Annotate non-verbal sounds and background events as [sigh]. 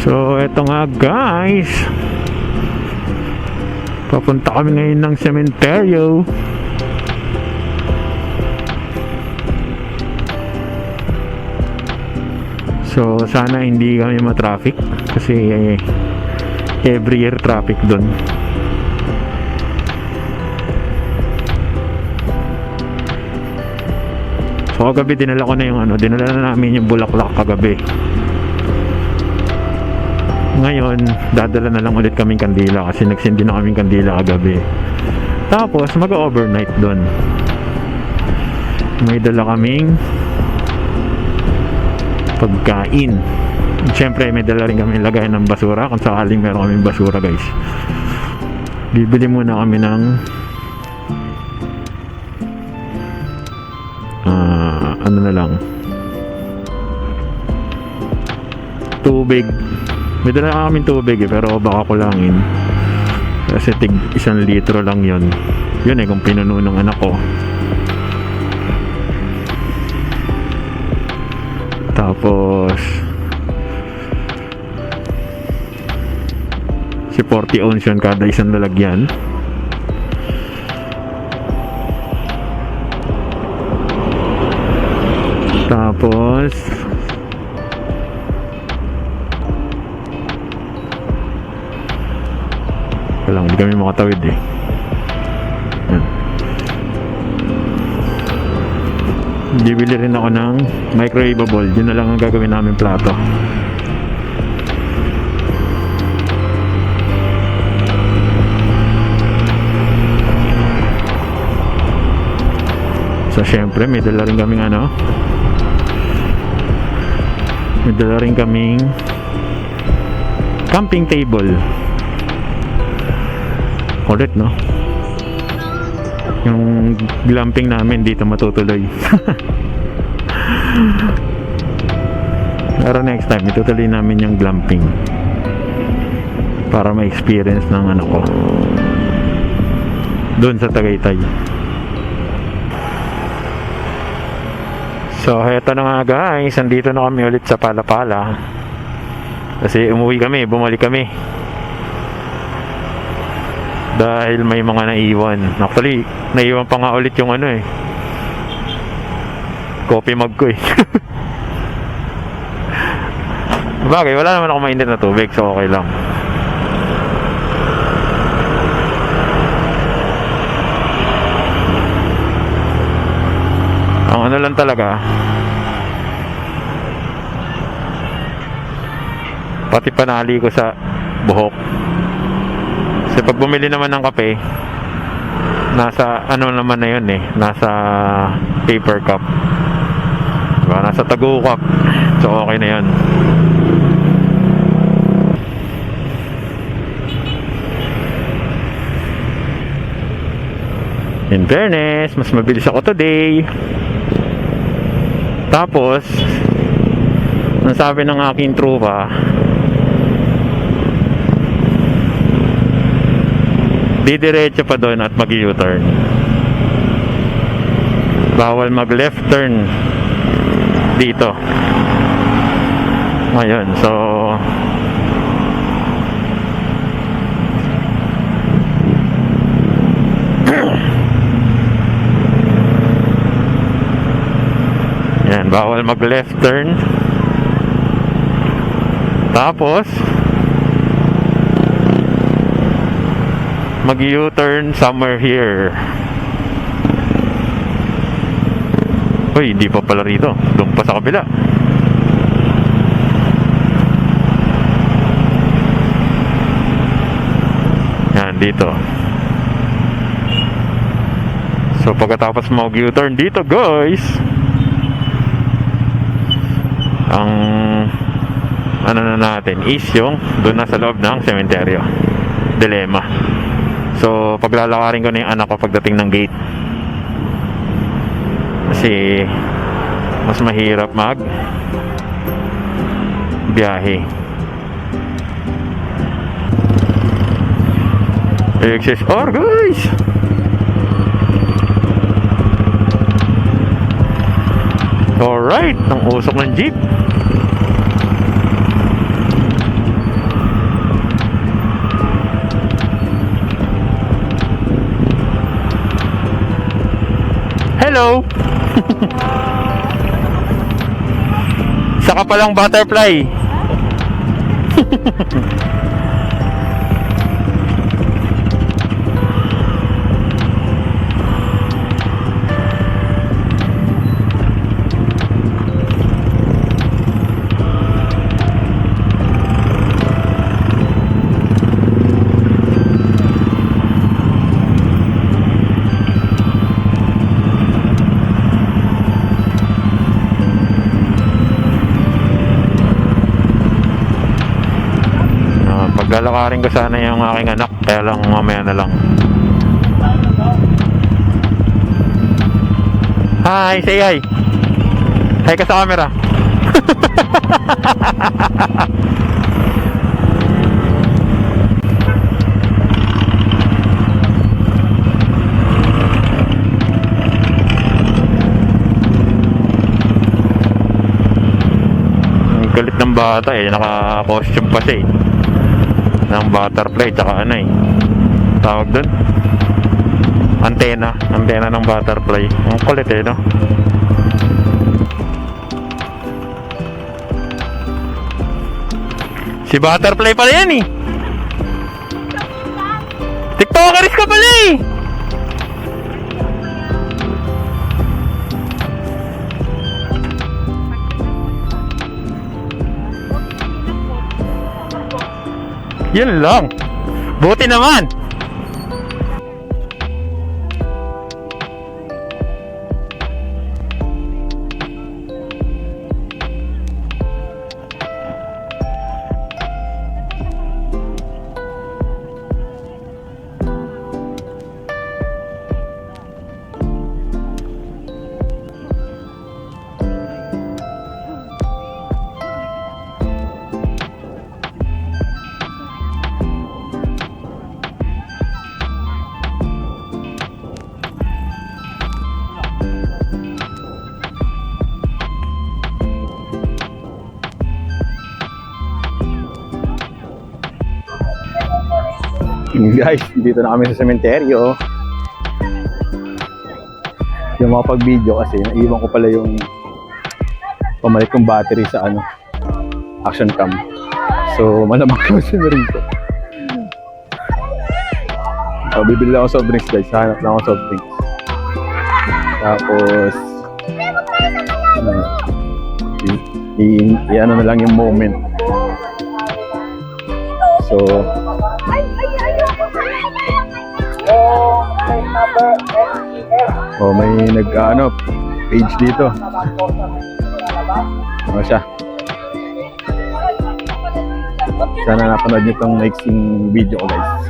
So, eto nga guys. Papunta kami ngayon ng sementeryo. So, sana hindi kami ma-traffic kasi eh, every year traffic doon. So, kagabi dinala ko na yung ano, dinala na namin yung bulaklak kagabi. Ngayon, dadala na lang ulit kaming kandila kasi nagsindi na kaming kandila kagabi. Tapos, mag-overnight doon. May dala kaming pagkain. Siyempre, may dala rin kami lagay ng basura kung sakaling meron kaming basura, guys. Bibili muna kami ng ah, ano na lang tubig may dala kaming tubig eh, pero baka kulangin. Kasi tig isang litro lang yon yun eh kung pinuno ng anak ko. Tapos si 40 ounce yun kada isang lalagyan. Tapos Kaya lang, hindi kami makatawid eh. Yan. Bibili rin ako ng microwavable. Yun na lang ang gagawin namin plato. So, syempre, may dala rin kaming ano. May dala rin kaming camping table. Kulit, no? Yung glamping namin dito matutuloy. [laughs] Pero next time, itutuloy namin yung glamping. Para ma-experience ng ano ko. Doon sa Tagaytay. So, heto na nga guys. Andito na kami ulit sa Palapala. Kasi umuwi kami, bumalik kami dahil may mga naiwan. Actually, naiwan pa nga ulit yung ano eh. Coffee mug ko eh. [laughs] Bagay, wala naman ako mainit na tubig, so okay lang. Ang ano lang talaga, pati panali ko sa buhok. Kasi pag bumili naman ng kape, nasa ano naman na yun eh, nasa paper cup. Diba? Nasa tago cup. So okay na yun. In fairness, mas mabilis ako today. Tapos, ang sabi ng aking trupa, didiretso pa doon at mag U-turn. Bawal mag left turn dito. Ngayon, so [clears throat] Yan, bawal mag left turn. Tapos mag U-turn somewhere here. Uy, hindi pa pala rito. Doon pa sa kabila. Yan, dito. So, pagkatapos mag U-turn dito, guys, ang ano na natin is yung doon na sa loob ng sementeryo. Dilema. So, paglalakarin ko na yung anak ko pagdating ng gate. Kasi, mas mahirap mag biyahe. XSR guys! Alright, ang usok ng jeep. Hello! Saka palang butterfly. [laughs] Paglalakarin ko sana yung aking anak, kaya lang mamaya na lang. Hi, say hi. Hi ka sa camera. [laughs] Galit ng bata eh, naka-costume pa siya eh. Ng butterfly, tsaka ano eh. Tawag doon? Antena. Antena ng butterfly. Ang kulit eh, no? Si butterfly pala yan eh. TikTokeris ka pala eh. Yun lang. Buti naman. [laughs] Guys, dito na kami sa sementeryo. Yung mga pag-video kasi, naiwan ko pala yung pamalit kong battery sa ano, action cam. So, malamang [laughs] kasi na rin ko. So, bibili ako soft drinks guys. Hanap lang ako soft drinks. Tapos, ano, i- i- i-ano na lang yung moment. So, Oh, may nag ano, page dito. Ano siya? Sana napanood niyo tong next video ko guys.